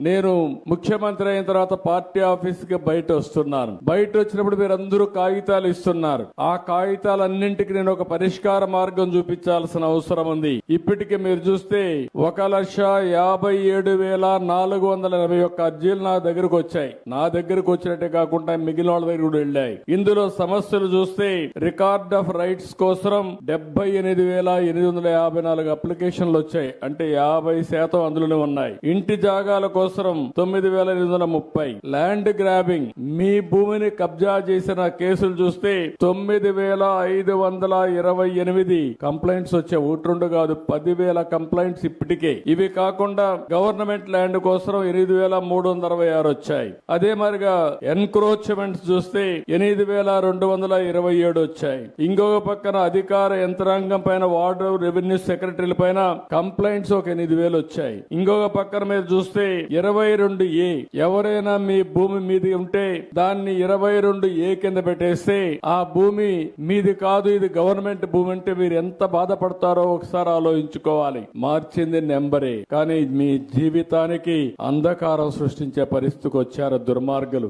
నేను ముఖ్యమంత్రి అయిన తర్వాత పార్టీ ఆఫీస్కి బయట వస్తున్నాను. బయట వచ్చినప్పుడు మీరు అందరూ కాగితాలు ఇస్తున్నారు. ఆ కాగితాలన్నింటికి నేను ఒక పరిష్కార మార్గం చూపించాల్సిన అవసరం ఉంది. ఇప్పటికి మీరు చూస్తే ఒక లక్ష యాభై ఏడు వేల నాలుగు వందల ఎనభై ఒక్క అర్జీలు నా దగ్గరకు వచ్చాయి. నా దగ్గరకు వచ్చినట్టే కాకుండా మిగిలిన వాళ్ళ దగ్గర కూడా వెళ్ళాయి. ఇందులో సమస్యలు చూస్తే రికార్డ్ ఆఫ్ రైట్స్ కోసం డెబ్బై ఎనిమిది వేల ఎనిమిది వందల యాభై నాలుగు అప్లికేషన్లు వచ్చాయి. అంటే యాభై శాతం అందులోనే ఉన్నాయి. ఇంటి జాగాల కోసం తొమ్మిది వేల ఎనిమిది వందల ముప్పై. Land grabbing. మీ భూమిని కబ్జా చేసిన కేసులు చూస్తే తొమ్మిది వేల ఐదు వందల ఇరవై ఎనిమిది. కంప్లైంట్స్ వచ్చే ఒకటి కాదు కాదు పదివేల కంప్లైంట్స్ ఇప్పటికే. ఇవి కాకుండా గవర్నమెంట్ ల్యాండ్ కోసం ఎనిమిది వేల మూడు వందల అరవై ఆరు వచ్చాయి. అదే మరిగా ఎన్క్రోచ్మెంట్స్ చూస్తే ఎనిమిది వేల రెండు వందల ఇరవై ఏడు వచ్చాయి. ఇంకొక పక్కన అధికార యంత్రాంగం పైన వార్డు రెవెన్యూ సెక్రటరీల పైన కంప్లైంట్స్ ఒక ఎనిమిది వేలు వచ్చాయి. ఇంకొక పక్కన మీరు చూస్తే ఇరవై రెండు ఏ ఎవరైనా మీ భూమి మీది ఉంటే దాన్ని ఇరవై రెండు ఏ కింద పెట్టేస్తే ఆ భూమి మీది కాదు ఇది గవర్నమెంట్ భూమి అంటే మీరు ఎంత బాధపడతారో ఒకసారి ఆలోచించుకోవాలి. మార్చింది నెంబరే. కానీ మీ జీవితానికి అంధకారం సృష్టించే పరిస్థితికి వచ్చారు దుర్మార్గులు.